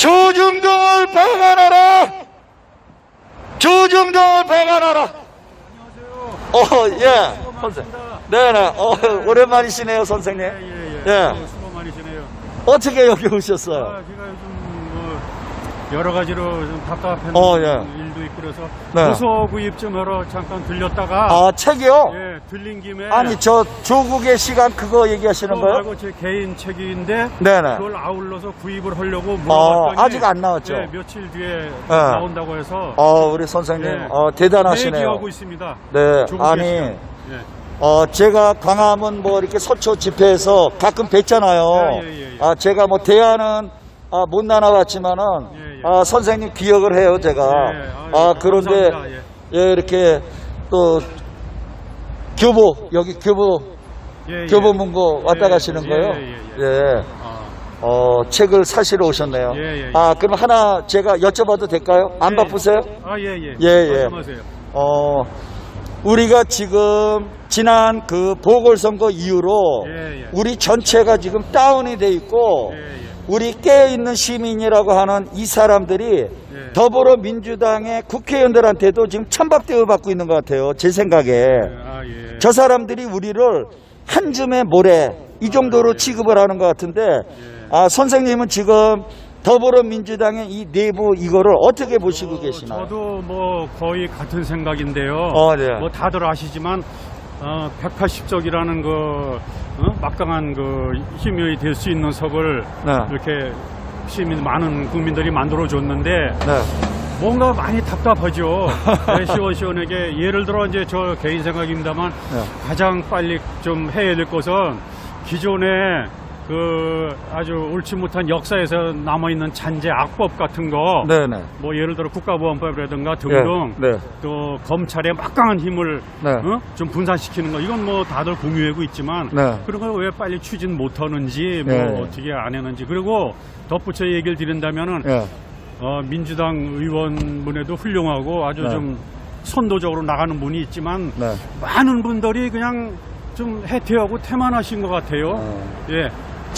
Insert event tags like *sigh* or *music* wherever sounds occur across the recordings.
조중동을 박아놔라! 조중동을 박아놔라! 어, 예. 선생. 네네. 어, 오랜만이시네요, 선생님. 예예예. 예. 수고 많으시네요. 어떻게 여기 오셨어요? 아, 제가 요즘 뭐 여러 가지로 좀 답답한 어, 예. 일도 있고 그래서 네. 도서 구입 좀 하러 잠깐 들렸다가 아, 책이요? 예 들린 김에 아니, 저 조국의 시간 그거 얘기하시는 그거 거예요? 말고 제 개인 책인데 네네. 그걸 아울러서 구입을 하려고 어, 물어봤더니 아직 안 나왔죠? 예, 며칠 뒤에 나온다고 해서 어, 우리 선생님, 예. 어, 대단하시네요. 대기하고 있습니다. 네, 조국의 아니, 시간. 예. 어, 제가 광화문 뭐 이렇게 서초 집회에서 가끔 뵀잖아요. 예, 예, 예, 예. 아, 제가 뭐 대안은 아, 못 나눠봤지만은 예, 예. 아, 선생님 기억을 해요, 제가. 예, 아, 아유, 그런데 감사합니다. 예. 예, 이렇게 또 교보 여기 교보 예, 예. 교보문고 왔다 예, 가시는 예, 거예요? 예, 예, 예. 아, 어, 책을 사시러 오셨네요. 예, 예, 예. 아, 그럼 하나 제가 여쭤봐도 될까요? 안 예, 바쁘세요? 아, 예, 예. 예, 예. 어, 우리가 지금 지난 그 보궐선거 이후로 예, 예. 우리 전체가 지금 다운이 돼 있고 예, 예. 우리 깨어있는 시민이라고 하는 이 사람들이 예. 더불어민주당의 국회의원들한테도 지금 천밥대우 받고 있는 것 같아요. 제 생각에. 아, 예. 저 사람들이 우리를 한 줌의 모래 이 정도로 취급을 하는 것 같은데 아, 선생님은 지금 더불어민주당의 이 내부 이거를 어떻게 보시고 어, 계시나요? 저도 뭐 거의 같은 생각인데요. 어, 네. 뭐 다들 아시지만 어, 180석이라는 그 어? 막강한 그 힘이 될 수 있는 석을 네. 이렇게 시민 많은 국민들이 만들어 줬는데 네. 뭔가 많이 답답하죠. *laughs* 네, 시원시원하게 예를 들어 이제 저 개인 생각입니다만 네. 가장 빨리 좀 해야 될 것은 기존에 그 아주 옳지 못한 역사에서 남아 있는 잔재 악법 같은 거 네네. 뭐 예를 들어 국가보안법이라든가 등등 네, 네. 또 검찰의 막강한 힘을 네. 어? 좀 분산시키는 거 이건 뭐 다들 공유하고 있지만 네. 그런 걸 왜 빨리 추진 못하는지 뭐 네. 어떻게 안 했는지 그리고 덧붙여 얘기를 드린다면은 예. 어, 민주당 의원분에도 훌륭하고 아주 네. 좀 선도적으로 나가는 분이 있지만 네. 많은 분들이 그냥 좀 해태하고 태만하신 것 같아요. 어. 예,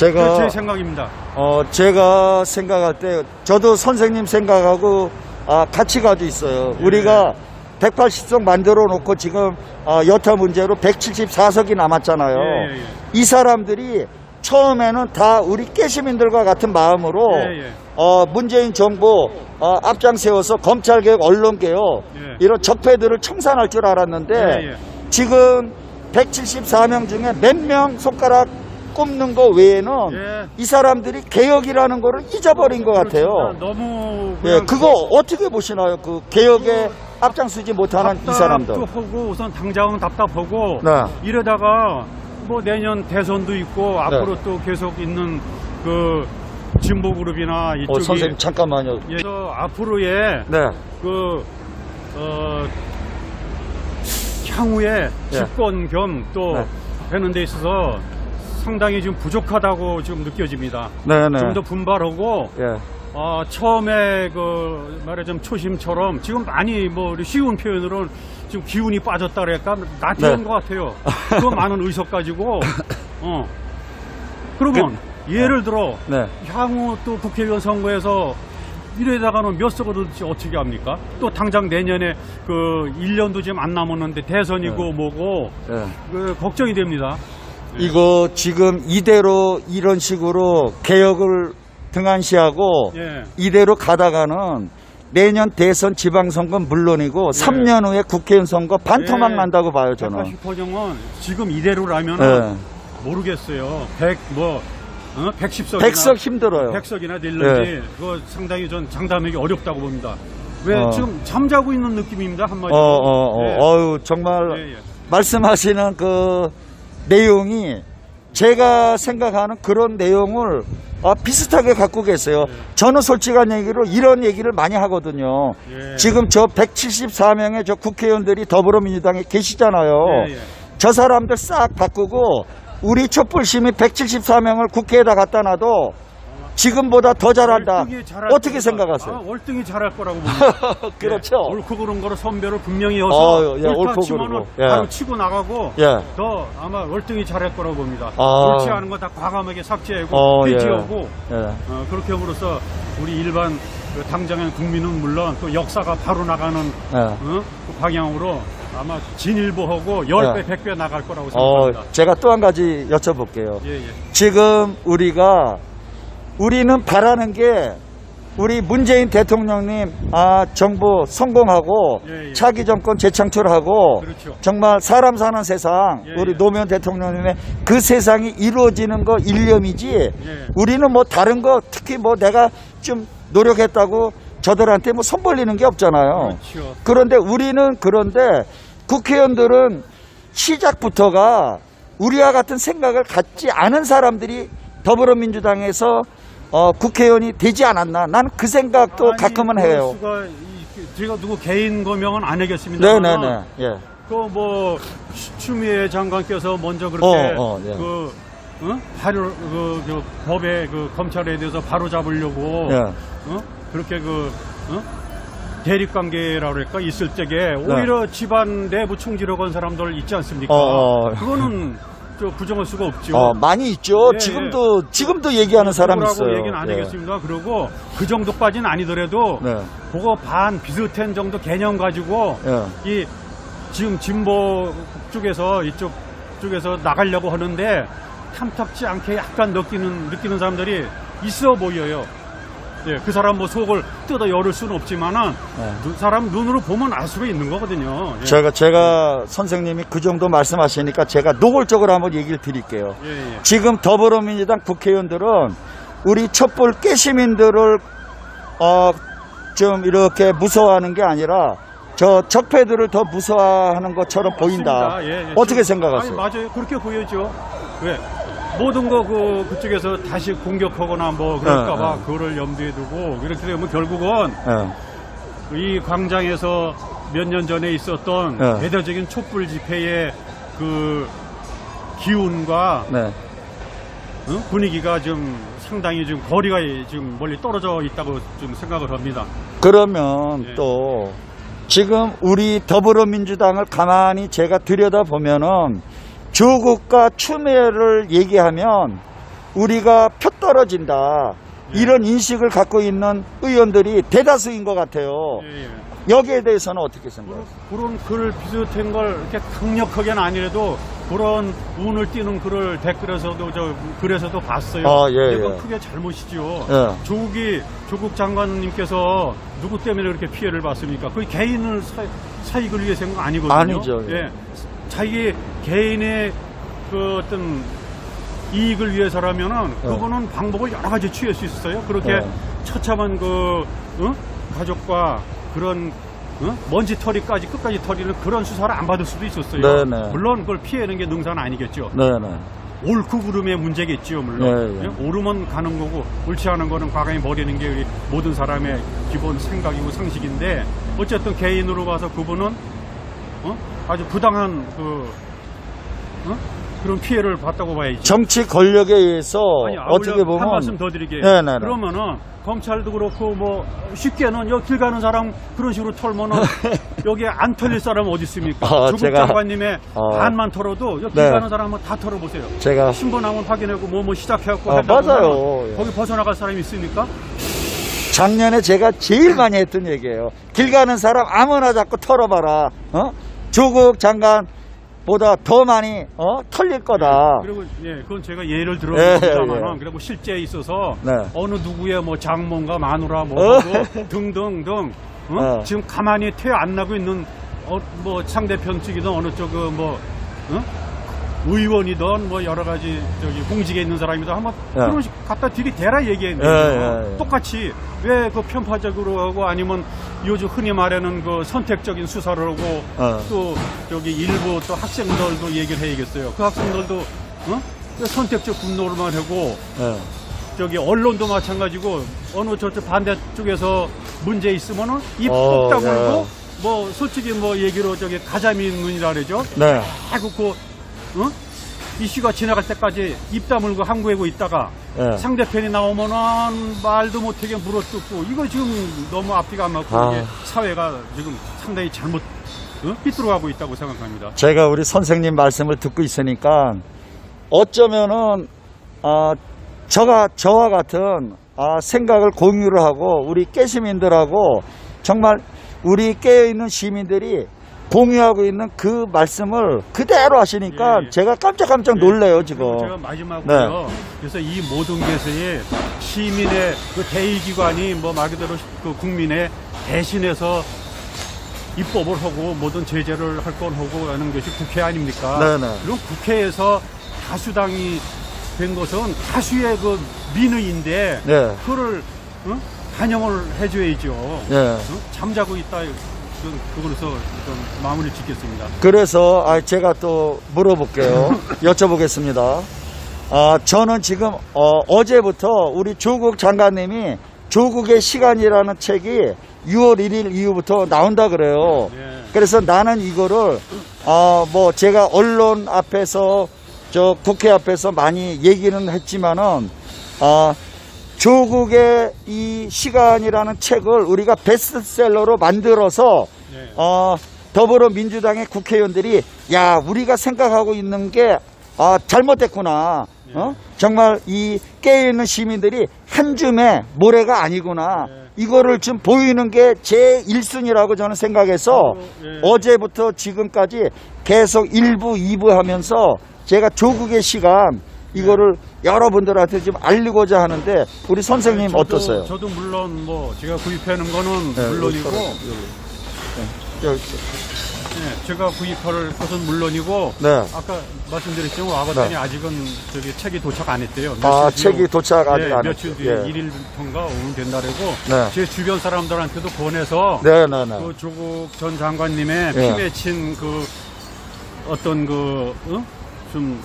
제가 그제 생각입니다. 어 제가 생각할 때 저도 선생님 생각하고 아 같이 가지고 있어요. 예. 우리가 180석 만들어 놓고 지금 아, 여타 문제로 174석이 남았잖아요. 예, 예, 예. 이 사람들이 처음에는 다 우리 깨시민들과 같은 마음으로 예, 예. 어, 문재인 정부 어, 앞장 세워서 검찰 개혁, 언론 개혁 예. 이런 적폐들을 청산할 줄 알았는데 예, 예. 지금 174명 중에 몇 명 손가락 꼽는 거 외에는 예. 이 사람들이 개혁이라는 거를 잊어버린 것 같아요. 그렇습니다. 너무 예, 그거 어떻게 보시나요? 그 개혁에 앞장서지 못하는 이 사람들. 답답하고 우선 당장은 답답하고 네. 이러다가 뭐 내년 대선도 있고 앞으로 또 계속 있는 그 진보 그룹이나 어, 이쪽이 선생님 잠깐만요. 예, 그래서 앞으로의 네. 그 어, 향후에 예. 집권 겸 또 네. 되는 데 있어서 상당히 좀 부족하다고 좀 느껴집니다. 네, 네. 좀 더 분발하고 예. 어, 처음에 그 말하자면 초심처럼 지금 많이 뭐 우리 쉬운 표현으로는 지금 기운이 빠졌다 그럴까 나태한 네. 것 같아요. 그 *laughs* 많은 의석 가지고 어 그러면 예를 들어 네. 향후 또 국회의원 선거에서 이래다가는 몇 석을 얻을지 어떻게 합니까? 또 당장 내년에 그 1년도 지금 안 남았는데 대선이고 네. 뭐고 예. 그 걱정이 됩니다. 이거 지금 이대로 이런 식으로 개혁을 등한시하고 예. 이대로 가다가는 내년 대선 지방선거는 물론이고 3년 후에 국회의원 선거 반토막 예. 난다고 봐요 저는. 180%면 지금 이대로라면 예. 모르겠어요. 100, 뭐, 어? 110석이나. 100석 힘들어요. 100석이나 될는지, 그거 상당히 전 장담하기 어렵다고 봅니다. 왜, 어. 지금 잠자고 있는 느낌입니다, 한마디로. 어, 어, 어, 예. 어유 정말 예, 예. 말씀하시는 그 내용이 제가 생각하는 그런 내용을 아, 비슷하게 갖고 계세요. 저는 솔직한 얘기로 이런 얘기를 많이 하거든요. 예. 지금 저 174명의 저 국회의원들이 더불어민주당에 계시잖아요. 예, 예. 저 사람들 싹 바꾸고 우리 촛불 시민 174명을 국회에다 갖다 놔도 지금보다 더 잘한다. 잘할 어떻게 거다. 생각하세요? 아, 월등히 잘할 거라고 *laughs* 봅니다. 그렇죠. 예, 옳고 그른 거로 선별을 분명히 해서 어, 예, 옳다 옳고 치면은 그르고. 예. 바로 치고 나가고 예. 더 아마 월등히 잘할 거라고 봅니다. 아. 옳지 않은 거 다 과감하게 삭제하고 어, 예. 폐지하고 예. 어, 그렇게 함으로써 우리 일반 그 당장의 국민은 물론 또 역사가 바로 나가는 예. 어? 그 방향으로 아마 진일보하고 10배, 예. 100배 나갈 거라고 어, 생각합니다. 제가 또 한 가지 여쭤볼게요. 예, 예. 지금 우리가 우리는 바라는 게 우리 문재인 대통령님 아 정부 성공하고 예, 예. 차기 정권 재창출하고 그렇죠. 정말 사람 사는 세상 예, 우리 예. 노무현 대통령님의 그 세상이 이루어지는 거 일념이지 예. 우리는 뭐 다른 거 특히 뭐 내가 좀 노력했다고 저들한테 뭐 손 벌리는 게 없잖아요. 그렇죠. 그런데 우리는 그런데 국회의원들은 시작부터가 우리와 같은 생각을 갖지 않은 사람들이 더불어민주당에서 어, 국회의원이 되지 않았나. 나는 그 생각도 아니, 가끔은 그럴 해요. 수가 이- 제가 누구 개인 거명은 안 하겠습니다. 네네네. 예. 그뭐 추미애 장관께서 먼저 그렇게 어, 어, 예. 그 어? 바로 그, 그 법에 그 검찰에 대해서 바로 잡으려고 예. 어? 그렇게 그 어? 대립 관계라 그럴까 있을 적에 오히려 집안 내부 총질하고 한 사람들 있지 않습니까? 네. 어, 어. 그거는 *laughs* 저 부정할 수가 없죠. 어, 많이 있죠. 예, 지금도 지금도 얘기하는 사람 있어요. 얘기는 안 예. 하겠습니다. 그리고 그 정도까지는 아니더라도 네. 그거 반 비슷한 정도 개념 가지고 예. 이 지금 진보 쪽에서 이쪽 쪽에서 나가려고 하는데 탐탁지 않게 약간 느끼는 느끼는 사람들이 있어 보여요. 예, 그 사람 뭐 속을 뜯어 열을 수는 없지만은 네. 그 사람 눈으로 보면 알 수가 있는 거거든요. 예. 제가 제가 선생님이 그 정도 말씀하시니까 제가 노골적으로 한번 얘기를 드릴게요. 예, 예. 지금 더불어민주당 국회의원들은 우리 촛불 깨시민들을 어, 좀 이렇게 무서워하는 게 아니라 저 적폐들을 더 무서워하는 것처럼 보인다. 맞습니다. 예, 예. 어떻게 생각하세요? 아니, 맞아요. 그렇게 보여죠. 왜? 모든 거 그, 그쪽에서 다시 공격하거나 뭐 그럴까봐 네, 네. 그거를 염두에 두고 이렇게 되면 결국은 예. 이 광장에서 몇 년 전에 있었던 네. 대대적인 촛불 집회의 그 기운과 네. 어? 분위기가 좀 상당히 좀 거리가 지금 멀리 떨어져 있다고 좀 생각을 합니다. 그러면 예. 또 지금 우리 더불어민주당을 가만히 제가 들여다 보면은 조국과 추미애를 얘기하면 우리가 표 떨어진다. 예. 이런 인식을 갖고 있는 의원들이 대다수인 것 같아요. 예, 예. 여기에 대해서는 어떻게 생각하세요? 그런 글 비슷한 걸 이렇게 강력하게는 아니라도 그런 운을 띄는 글을 댓글에서도 저 글에서도 봤어요. 아, 예, 근데 그건 예. 크게 잘못이죠. 예. 조국이 조국 장관님께서 누구 때문에 그렇게 피해를 봤습니까? 그 개인을 사, 사익을 위해서 한거 아니거든요. 아니죠, 예. 예. 자기 개인의 그 어떤 이익을 위해서라면은 예. 그거는 방법을 여러 가지 취할 수 있어요. 그렇게 예. 처참한 그 어? 가족과 그런 어? 먼지 털이까지 끝까지 털이는 그런 수사를 안 받을 수도 있었어요. 네네. 물론 그걸 피해는 게 능사는 아니겠죠. 네네. 옳고 그름의 문제겠지요, 물론. 예, 예. 예? 옳으면 가는 거고, 옳지 않은 거는 과감히 버리는 게 우리 모든 사람의 기본 생각이고 상식인데, 어쨌든 개인으로 봐서 그분은, 어? 아주 부당한 그, 어? 그런 피해를 봤다고 봐야지. 정치 권력에 의해서 아니, 어떻게 보면 한 말씀 더 드리게요. 네네네. 그러면은 검찰도 그렇고 뭐 쉽게는 여기 길 가는 사람 그런 식으로 털면은 *laughs* 여기에 안 털릴 사람 어디 있습니까? 아, 조국 제가- 장관님의 어. 반만 털어도 여기 길 네. 가는 사람은 다 털어보세요. 제가 신분하면 확인하고 뭐 뭐 시작해갖고 아, 하다 맞아요. 보면은 예. 거기 벗어나갈 사람이 있습니까? 작년에 제가 제일 많이 했던 얘기예요. 길 가는 사람 아무나 자꾸 털어봐라. 어? 조국 장관보다 더 많이 어? 털릴 거다. 그리고 예, 그건 제가 예를 예, 들어보자만은 예. 그리고 실제 있어서 네. 어느 누구의 뭐 장모인가 마누라 뭐 어. 등등등 어? 어. 지금 가만히 태안 나고 있는 어, 뭐 상대편 측이든 어느 쪽은 뭐 어? 의원이든 뭐 여러 가지 저기 공직에 있는 사람이든 한번 예. 그런 식 갖다 들이대라 얘기했는데 예, 예, 예. 똑같이 왜 그 편파적으로 하고 아니면 요즘 흔히 말하는 그 선택적인 수사를 하고 어. 또 저기 일부 또 학생들도 얘기를 해야겠어요. 그 학생들도 어? 그 선택적 분노를만 하고 예. 저기 언론도 마찬가지고 어느 저쪽 반대쪽에서 문제 있으면은 입 어, 꼭 다물고 예. 뭐 솔직히 뭐 얘기로 저기 가자미 눈이라 그러죠. 네. 아이고 그 어? 이슈가 지나갈 때까지 입 다물고 항구하고 있다가 예. 상대편이 나오면은 말도 못하게 물어뜯고 이거 지금 너무 앞뒤가 안 맞고 아. 이게 사회가 지금 상당히 잘못 어? 삐뚤어가고 있다고 생각합니다. 제가 우리 선생님 말씀을 듣고 있으니까 어쩌면은 아, 저가 저와 같은 아, 생각을 공유를 하고 우리 깨시민들하고 정말 우리 깨어 있는 시민들이 공유하고 있는 그 말씀을 그대로 하시니까 예, 예. 제가 깜짝깜짝 놀래요 지금. 그리고 제가 마지막으로요. 그래서 이 모든 것이 시민의 그 대의기관이 뭐 말 그대로 그 국민의 대신해서 입법을 하고 모든 제재를 할 건 하고 하는 것이 국회 아닙니까? 네네. 그럼 국회에서 다수당이 된 것은 다수의 그 민의인데 네. 그거를 어? 반영을 해줘야죠. 예. 어? 잠자고 있다. 그- 그거로서 좀 마무리 짓겠습니다. 그래서 아, 제가 또 물어볼게요. *laughs* 여쭤보겠습니다. 아, 저는 지금 어, 제부터 우리 조국 장관님이 조국의 시간이라는 책이 6월 1일 이후부터 나온다 그래요. 예. 그래서 나는 이거를 어, 뭐 제가 언론 앞에서 저 국회 앞에서 많이 얘기는 했지만은 아, 조국의 이 시간이라는 책을 우리가 베스트셀러로 만들어서 예. 어, 더불어민주당의 국회의원들이 야 우리가 생각하고 있는 게 아, 잘못됐구나. 어? 정말 이 깨어있는 시민들이 한 줌의 모래가 아니구나. 예. 이거를 좀 보이는 게 제 1순위라고 저는 생각해서. 어제부터 지금까지 계속 1부, 2부 하면서 제가 조국의 시간 이거를 여러분들한테 좀 알리고자 하는데 우리 선생님 저도, 어떠세요? 저도 물론 뭐 제가 구입하는 거는 네, 물론이고 여기, 여기. 예, 제가 구입할 것은 물론이고 네. 아까 말씀드렸지만 와봤더니 네. 아직은 저기 책이 도착 안 했대요. 아, 며칠 책이 도착 아직 예, 안 며칠 했죠. 뒤에 예. 1일부터인가 오면 된다고 네. 제 주변 사람들한테도 권해서 네, 네, 네. 그 조국 전 장관님의 예. 피 맺힌 그 어떤 그, 어? 좀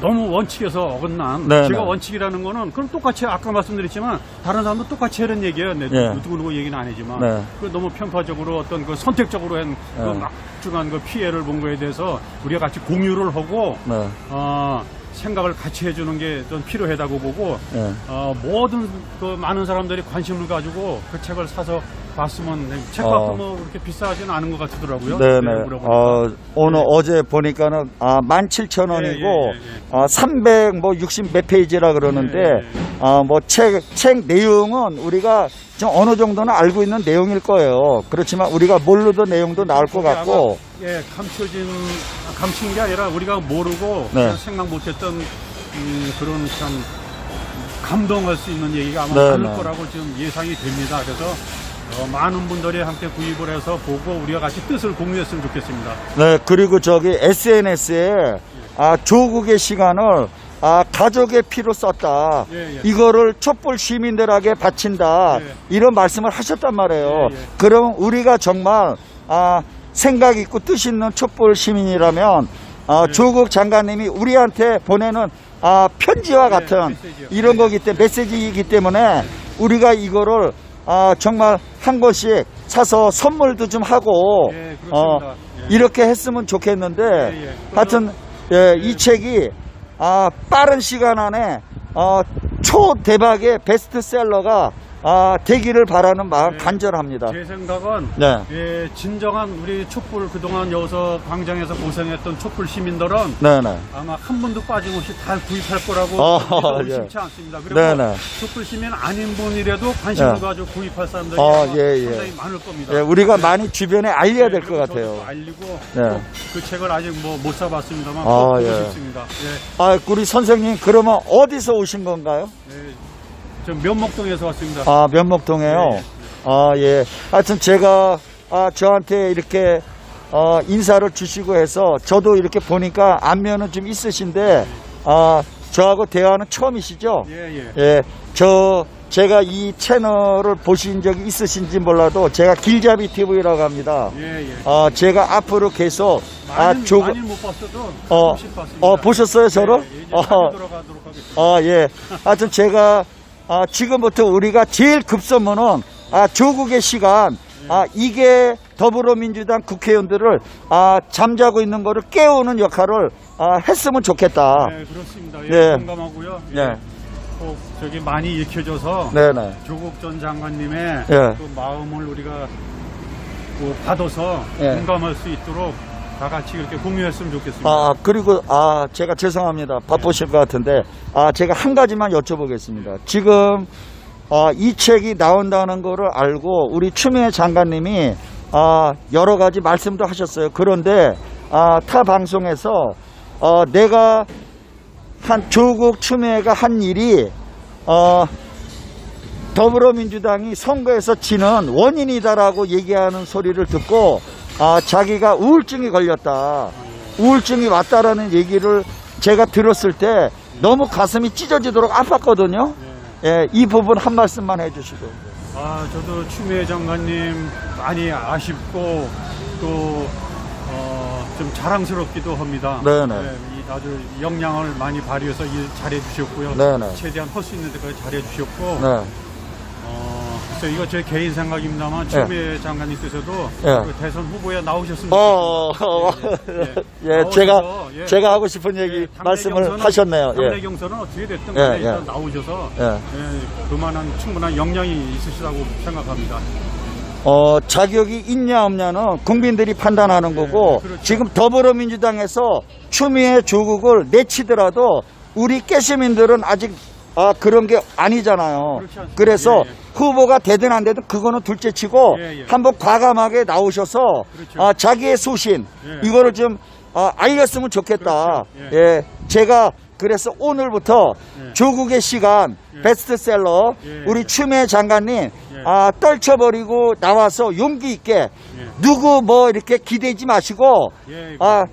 너무 원칙에서 어긋난 네, 제가 네. 원칙이라는 거는 그럼 똑같이 아까 말씀드렸지만 다른 사람도 똑같이 하는 얘기예요. 네, 예. 누구 누구 얘기는 아니지만 네. 그 너무 편파적으로 어떤 그 선택적으로 한그 네. 막중한 그 피해를 본 거에 대해서 우리가 같이 공유를 하고 네. 어, 생각을 같이 해주는 게 좀 필요하다고 보고 네. 어, 모든 그 많은 사람들이 관심을 가지고 그 책을 사서 봤으면 네, 책 어. 값도 뭐 그렇게 비싸지는 않은 것 같더라고요. 네네. 물어보니까. 어, 오늘 어제 보니까는 아, 17,000원이고 예, 예, 예, 예. 아, 360몇 페이지라 그러는데 예, 예, 예. 아, 뭐 책, 책 내용은 우리가 좀 어느 정도는 알고 있는 내용일 거예요. 그렇지만 우리가 모르던 내용도 나올 것 같고 아마, 예, 감춰진 감춘 게 아니라 우리가 모르고 네. 생각 못했던 음, 그런 참 감동할 수 있는 얘기가 아마 네, 많을 네. 거라고 지금 예상이 됩니다. 그래서 어, 많은 분들이 함께 구입을 해서 보고 우리가 같이 뜻을 공유했으면 좋겠습니다. 네, 그리고 저기 SNS에 아, 조국의 시간을 아, 가족의 피로 썼다. 예, 예. 이거를 촛불 시민들에게 바친다. 예. 이런 말씀을 하셨단 말이에요. 예, 예. 그럼 우리가 정말 아, 생각 있고 뜻 있는 촛불 시민이라면 아, 예. 조국 장관님이 우리한테 보내는 아, 편지와 예, 같은 메시지요. 이런 예. 거기 때문에 메시지이기 때문에 우리가 이거를 아, 정말 한 권씩 사서 선물도 좀 하고 예, 어. 예. 이렇게 했으면 좋겠는데 예, 예. 하여튼 예, 이 책이 아, 빠른 시간 안에 어, 초대박의 베스트셀러가 아, 되기를 바라는 마음 예. 간절합니다. 제 생각은 네. 예, 진정한 우리 촛불 그동안 여기서 광장에서 고생했던 촛불 시민들은 네네. 아마 한 분도 빠짐없이 다 구입할 거라고 어, 예. 의심치 않습니다. 그리고 네네. 촛불 시민 아닌 분이라도 관심을 예. 가지고 구입할 사람들이 어, 예, 예. 상당히 많을 겁니다. 예, 우리가 많이 주변에 알려야 예, 될것 같아요. 또 알리고 네. 또그 책을 아직 뭐 못 사봤습니다만 아, 꼭 보고 예. 싶습니다. 예, 아, 우리 선생님 그러면 어디서 오신 건가요? 예. 저 면목동에서 왔습니다. 아, 면목동에요. 네. 아, 예. 하여튼 제가 아, 저한테 이렇게 어, 인사를 주시고 해서 저도 이렇게 보니까 안면은 좀 있으신데 아, 저하고 대화는 처음이시죠? 예, 예. 예. 저 제가 이 채널을 보신 적이 있으신지 몰라도 제가 길잡이 TV라고 합니다. 예, 예. 아, 제가 앞으로 계속 아, 많이, 조금 많이 못 봤어도 어, 조금씩 봤습니다. 어, 보셨어요, 저를? 예, 이제 어. 돌아가도록 하겠습니다. 아, 예. 하여튼 제가, 아, 지금부터 우리가 제일 급선무는, 아, 조국의 시간, 아, 이게 더불어민주당 국회의원들을 아, 잠자고 있는 거를 깨우는 역할을 아, 했으면 좋겠다. 네, 그렇습니다. 예, 네. 공감하고요. 예, 네. 꼭 저기 많이 익혀져서 네네. 조국 전 장관님의 예. 그 마음을 우리가 그 받아서 예. 공감할 수 있도록 다 같이 이렇게 공유했으면 좋겠습니다. 아, 그리고, 아, 제가 죄송합니다. 바쁘실 것 같은데, 아, 제가 한 가지만 여쭤보겠습니다. 지금, 아, 이 책이 나온다는 거를 알고, 우리 추미애 장관님이, 아, 여러 가지 말씀도 하셨어요. 그런데, 아, 타 방송에서, 어, 내가 한, 조국 추미애가 한 일이, 어, 더불어민주당이 선거에서 지는 원인이다라고 얘기하는 소리를 듣고 아, 자기가 우울증이 걸렸다. 우울증이 왔다라는 얘기를 제가 들었을 때 너무 가슴이 찢어지도록 아팠거든요. 예, 이 부분 한 말씀만 해주시고. 아, 저도 추미애 장관님 많이 아쉽고 또, 어, 좀 자랑스럽기도 합니다. 네네. 이 아주 역량을 많이 발휘해서 일 잘해 주셨고요. 네네. 최대한 할 수 있는 데까지 잘해 주셨고, 네. 어, 그래서 이거 제 개인 생각입니다만 추미애 장관님께서도 예. 그 대선 후보에 나오셨으면 어, 어, 좋겠습니다. 예, 나오셔서, 제가, 예. 제가 하고 싶은 얘기 예, 당내 말씀을 하셨네요. 당내 예. 경선은 어떻게 됐든 예, 간에 예. 일단 나오셔서 예. 예, 그만한 충분한 역량이 있으시다고 생각합니다. 어, 자격이 있냐 없냐는 국민들이 판단하는 거고 그렇죠. 지금 더불어민주당에서 추미애 조국을 내치더라도 우리 깨시민들은 아직 아, 그런 게 아니잖아요. 그래서 예, 예. 후보가 되든 안 되든 그거는 둘째치고 예, 예. 한번 과감하게 나오셔서 그렇죠. 아, 자기의 소신 예. 이거를 좀 아, 알렸으면 좋겠다. 그렇죠. 예. 제가 그래서 오늘부터 예. 조국의 시간 예. 베스트셀러 예. 우리 추미애 장관님 아, 떨쳐버리고 나와서 용기 있게 예. 누구 뭐 이렇게 기대지 마시고 예, 아,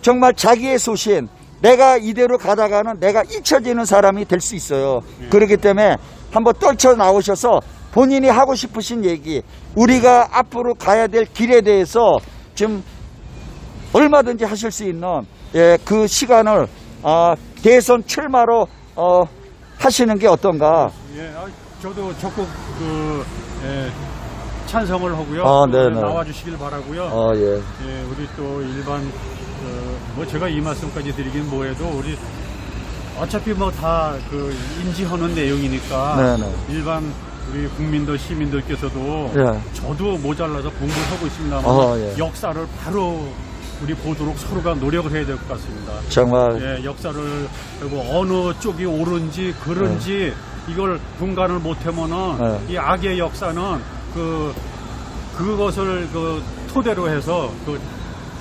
정말 자기의 소신 내가 이대로 가다가는 내가 잊혀지는 사람이 될 수 있어요. 예. 그렇기 때문에 한번 떨쳐 나오셔서 본인이 하고 싶으신 얘기 우리가 앞으로 가야 될 길에 대해서 좀 얼마든지 하실 수 있는 예, 그 시간을 아, 대선 출마로 어, 하시는 게 어떤가. 예, 아, 저도 적극 그 예, 찬성을 하고요. 아, 그, 네네. 나와주시길 바라고요. 어, 예. 예, 우리 또 일반 그, 뭐 제가 이 말씀까지 드리긴 뭐해도 우리 어차피 뭐 다 그 인지하는 내용이니까 네네. 일반 우리 국민들 시민들께서도 예. 저도 모자라서 공부하고 있습니다만 어, 예. 역사를 바로 우리 보도록 서로가 노력을 해야 될 것 같습니다. 정말 예, 역사를 그리고 어느 쪽이 옳은지 그른지 이걸 분간을 못하면은 네. 이 악의 역사는 그 그것을 그 토대로 해서 그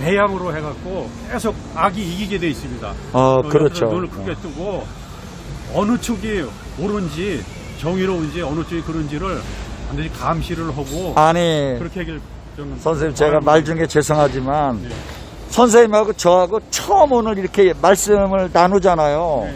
배양으로 해갖고 계속 악이 이기게 돼 있습니다. 어, 그 그렇죠. 눈을 크게 뜨고 어느 쪽이 옳은지 정의로운지 어느 쪽이 그른지를 반드시 감시를 하고 아니 그렇게 하길 저는 선생님 제가. 말 중에 죄송하지만 네. 선생님하고 저하고 처음 오늘 이렇게 말씀을 나누잖아요. 예, 예.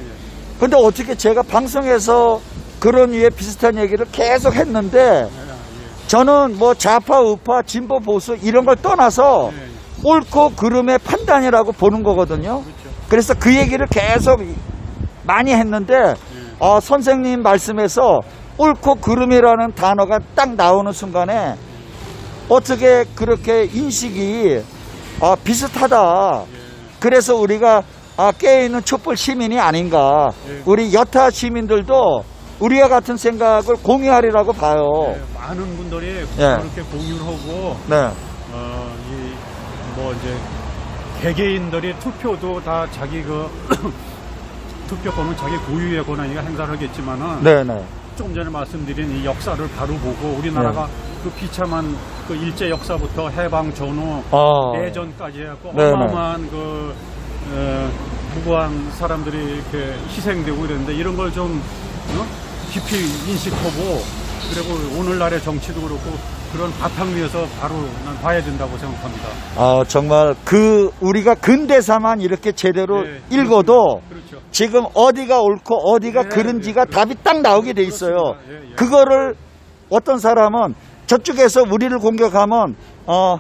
근데 어떻게 제가 방송에서 그런 유의 비슷한 얘기를 계속 했는데 예, 예. 저는 뭐 좌파 우파 진보 보수 이런 걸 떠나서 예, 예. 옳고 그름의 판단이라고 보는 거거든요. 그렇죠. 그래서 그 얘기를 계속 많이 했는데 예. 어, 선생님 말씀에서 옳고 그름이라는 단어가 딱 나오는 순간에 어떻게 그렇게 인식이 아, 비슷하다. 그래서 우리가 아, 깨어있는 촛불 시민이 아닌가. 예. 우리 여타 시민들도 우리와 같은 생각을 공유하리라고 봐요. 예, 많은 분들이 예. 그렇게 공유를 하고 네. 뭐 이제 개개인들이 투표도 다 자기 그 *clears throat* 투표권은 자기 고유의 권한이가 행사를 하겠지만은 네네. 조금 전에 말씀드린 이 역사를 바로 보고 우리나라가 네. 그 비참한 그 일제 역사부터 해방 전후 아. 내전까지 해갖고 네네. 어마어마한 그 어, 무고한 사람들이 이렇게 희생되고 이랬는데 이런 걸좀 어? 깊이 인식하고 그리고 오늘날의 정치도 그렇고 그런 바탕 위에서 바로 난 봐야 된다고 생각합니다. 아, 정말 그 우리가 근대사만 이렇게 제대로 네, 읽어도 그렇죠. 지금 어디가 옳고 어디가 네, 그른지가 네, 답이 딱 나오게 돼 있어요. 예, 예. 그거를 어떤 사람은 저쪽에서 우리를 공격하면 어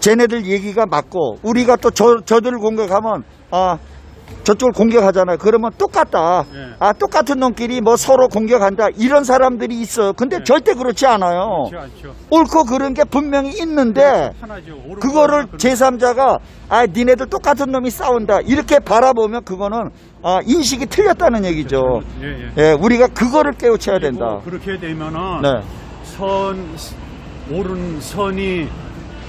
쟤네들 얘기가 맞고 우리가 또 저, 저들을 공격하면 아 저쪽을 공격하잖아요. 그러면 똑같다. 예. 아, 똑같은 놈끼리 뭐 서로 공격한다. 이런 사람들이 있어요. 근데 예. 절대 그렇지 않아요. 그렇지 않죠. 옳고 그런 게 분명히 있는데 하나죠. 옳은 그거를 거는 제3자가 아, 니네들 똑같은 놈이 싸운다. 이렇게 바라보면 그거는 아, 인식이 틀렸다는 얘기죠. 예, 예. 예, 우리가 그거를 깨우쳐야 된다. 그리고 그렇게 되면은 네. 선 옳은 선이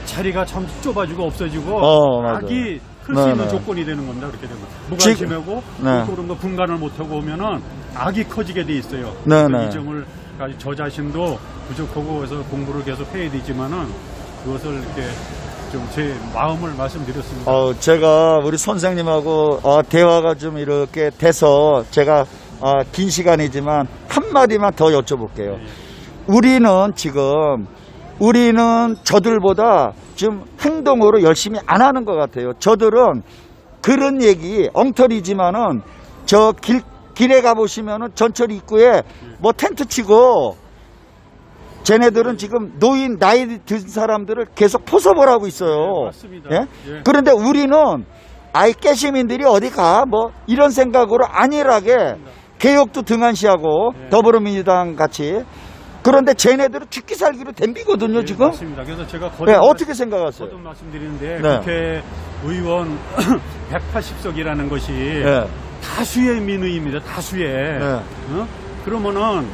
자리가 참 좁아지고 없어지고 어, 맞아요. 악이 클수 네, 있는 네. 조건이 되는 겁니다. 그렇게 되면 무관심하고 네. 그런 거 분간을 못하고 오면은 악이 커지게 돼 있어요. 네, 그 네. 이 점을 저 자신도 부족하고 그래서 공부를 계속 해야 되지만은 그것을 이렇게 좀 제 마음을 말씀드렸습니다. 어, 제가 우리 선생님하고 어, 대화가 좀 이렇게 돼서 제가 어, 긴 시간이지만 한 마디만 더 여쭤볼게요. 예, 우리는 지금 우리는 저들보다 좀 행동으로 열심히 안 하는 것 같아요. 저들은 그런 얘기 엉터리지만은 저 길, 길에 가보시면은 전철 입구에 뭐 텐트 치고 쟤네들은 지금 노인 나이 든 사람들을 계속 포섭을 하고 있어요. 네, 맞습니다. 예? 예. 그런데 우리는 아이 깨시민들이 어디 가? 뭐 이런 생각으로 안일하게 개혁도 등한시하고 예. 더불어민주당 같이 그런데 쟤네들은 죽기 살기로 덤비거든요 예, 지금. 맞습니다. 그래서 제가 네, 거듭 어떻게 생각하세요? 거듭 말씀드리는데 네. 국회 의원 *coughs* 180석이라는 것이 예. 다수의 민의입니다. 다수의. 네. 어? 그러면은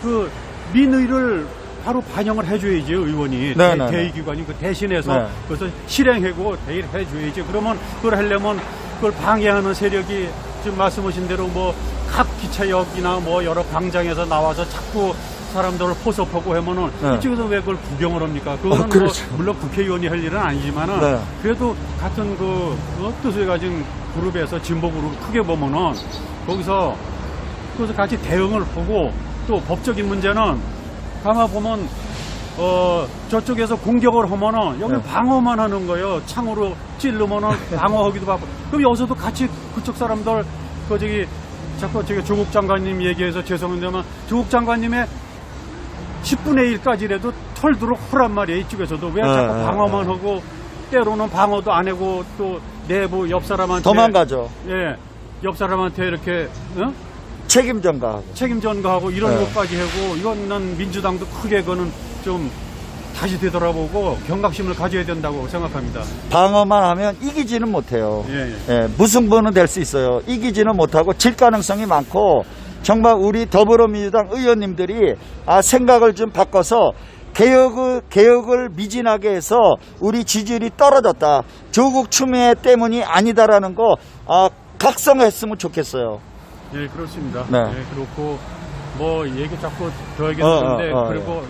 그 민의를 바로 반영을 해줘야지 의원이 네, 대, 네, 네. 대의기관이 그 대신해서 네. 그것을 실행하고 대의를 해줘야지. 그러면 그걸 하려면 그걸 방해하는 세력이 지금 말씀하신 대로 뭐 각 기차역이나 뭐 여러 광장에서 나와서 자꾸 사람들을 포섭하고 하면은 네. 이쪽에서 왜 그걸 구경을 합니까? 그거는 어, 그렇죠. 뭐 물론 국회의원이 할 일은 아니지만은 네. 그래도 같은 그 어, 뜻을 가진 그룹에서 진보 그룹 크게 보면은 거기서 그래서 같이 대응을 하고 또 법적인 문제는 가만 보면 어 저쪽에서 공격을 하면은 여기 네. 방어만 하는 거예요. 창으로 찌르면은 *laughs* 방어하기도 하고 그럼 여기서도 같이 그쪽 사람들 그 저기 자꾸 저기 조국 장관님 얘기해서 죄송한데만 조국 장관님의 10분의 1까지라도 털도록 하란 말이에요. 이쪽에서도 왜 네, 자꾸 네, 방어만 하고 때로는 방어도 안 하고 또 내부 옆 사람한테 도망가죠. 예, 옆 사람한테 이렇게 어? 책임 전가하고. 책임 전가하고 이런 네. 것까지 하고 이건 난 민주당도 크게 그거는 좀 다시 되돌아보고 경각심을 가져야 된다고 생각합니다. 방어만 하면 이기지는 못해요. 예, 예. 예, 무승부는 될 수 있어요. 이기지는 못하고 질 가능성이 많고 정말 우리 더불어민주당 의원님들이 아, 생각을 좀 바꿔서 개혁을, 개혁을 미진하게 해서 우리 지지율이 떨어졌다. 조국 추미애 때문이 아니다라는 거 아, 각성했으면 좋겠어요. 예, 그렇습니다. 네. 예, 그렇고 뭐 얘기 자꾸 더 얘기하는데 어, 어, 어, 그리고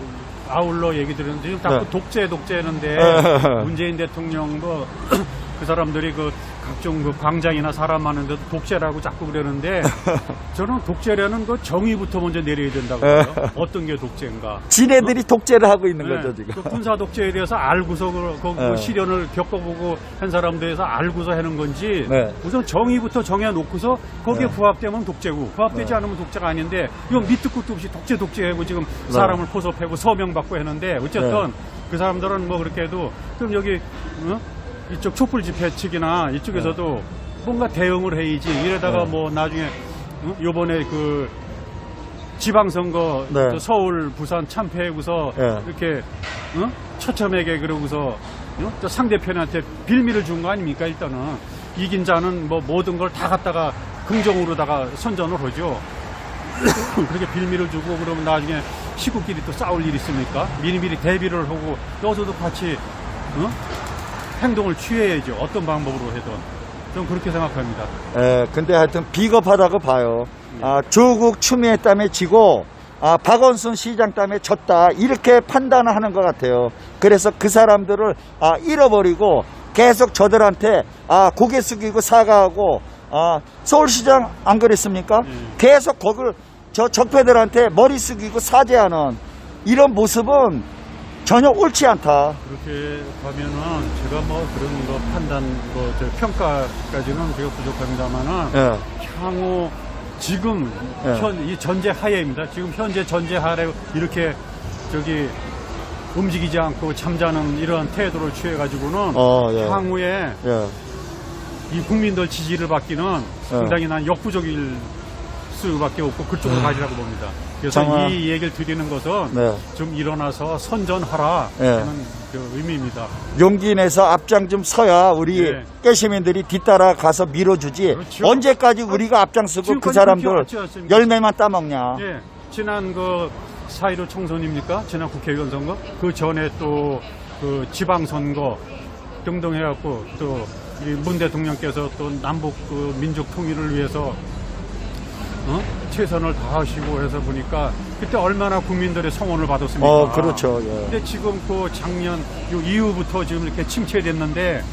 아울러 얘기 드렸는데 지금 자꾸 네. 독재 독재는데 어. 문재인 대통령 뭐 그 사람들이 그 각종 그 광장이나 사람 많은 데도 독재라고 자꾸 그러는데 *laughs* 저는 독재라는 그 정의부터 먼저 내려야 된다고 봐요. 어떤 게 독재인가? 지네들이 독재를 하고 있는 네, 거죠, 지금. 그 군사 독재에 대해서 알고서 그, 그 네. 시련을 겪어보고 한 사람들에서 알고서 하는 건지 네. 우선 정의부터 정해놓고서 거기에 네. 부합되면 독재고 부합되지 네. 않으면 독재가 아닌데 이건 밑도 끝도 없이 독재 독재하고 지금 네. 사람을 포섭하고 서명받고 했는데 어쨌든 그 사람들은 뭐 그렇게 해도 그럼 여기 어? 이쪽 촛불 집회 측이나 이쪽에서도 뭔가 대응을 해야지 이러다가 네. 뭐 나중에 어? 요번에 그 지방선거 네. 저 서울 부산 참패하고서 네. 이렇게 어? 처참하게 그러고서 어? 저 상대편한테 빌미를 준 거 아닙니까 일단은 이긴 자는 뭐 모든 걸 다 갖다가 긍정으로다가 선전을 하죠 *coughs* 그렇게 빌미를 주고 그러면 나중에 식구끼리 또 싸울 일이 있습니까 미리미리 대비를 하고 여기서도 같이 어? 행동을 취해야죠 어떤 방법으로 해든 좀 그렇게 생각합니다 예, 근데 하여튼 비겁하다고 봐요. 아, 조국 추미애 땀에 지고, 아, 박원순 시장 땀에 졌다. 이렇게 판단을 하는 것 같아요. 그래서 그 사람들을, 아, 잃어버리고, 계속 저들한테, 아, 고개 숙이고 사과하고, 아, 서울시장 안 그랬습니까? 음. 계속 거길, 저 적폐들한테 머리 숙이고 사죄하는 이런 모습은 전혀 옳지 않다. 그렇게 가면은 제가 뭐 그런 거 판단 뭐저 평가까지는 제가 부족합니다만은 예. 향후 지금 예. 현 이 전제 하에입니다. 지금 현재 전제 하에 이렇게 저기 움직이지 않고 잠자는 이러한 태도를 취해 가지고는 어, 예. 향후에 예. 이 국민들 지지를 받기는 상당히 난 역부족일 수밖에 없고 그쪽으로 가시라고 봅니다. 그래서 음. 정말. 이 얘기를 드리는 것은 네. 좀 일어나서 선전하라 네. 하는 그 의미입니다. 용기 내서 앞장 좀 서야 우리 예. 깨시민들이 뒤따라 가서 밀어주지 그렇죠. 언제까지 우리가 앞장서고 그 사람들? 열매만 따먹냐 예, 지난 그 사이로 총선입니까? 지난 국회의원 선거? 그 전에 또 그 지방선거 등등 해갖고 또 문 대통령께서 또 남북 그 민족 통일을 위해서 어? 최선을 다하시고 해서 보니까 그때 얼마나 국민들의 성원을 받았습니까? 어 그렇죠 예. 근데 지금 그 작년 요 이후부터 지금 이렇게 침체됐는데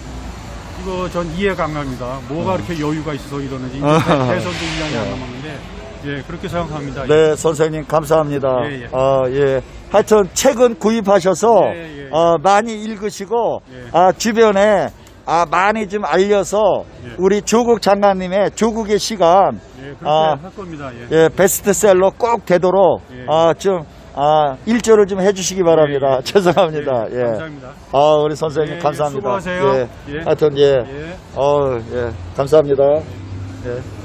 이거 전 이해가 안 갑니다. 뭐가 그렇게 여유가 있어서 이러는지 이제 어. 대선도 1년이 안 남았는데 예 그렇게 생각합니다. 네 선생님 감사합니다 예, 예. 어, 예. 하여튼 책은 구입하셔서 예, 예, 예. 어, 많이 읽으시고 예. 아, 주변에 아, 많이 좀 알려서 예. 우리 조국 장관님의 조국의 시간 예, 그렇게 아, 할 겁니다. 예. 예, 베스트셀러 꼭 되도록 예. 아, 좀 아, 일조를 좀 해주시기 바랍니다. 예, 예. 죄송합니다. 예, 예. 감사합니다. 아, 우리 선생님 예, 감사합니다. 수고하세요. 예. 예. 하여튼 예. 예. 어, 예. 감사합니다. 예.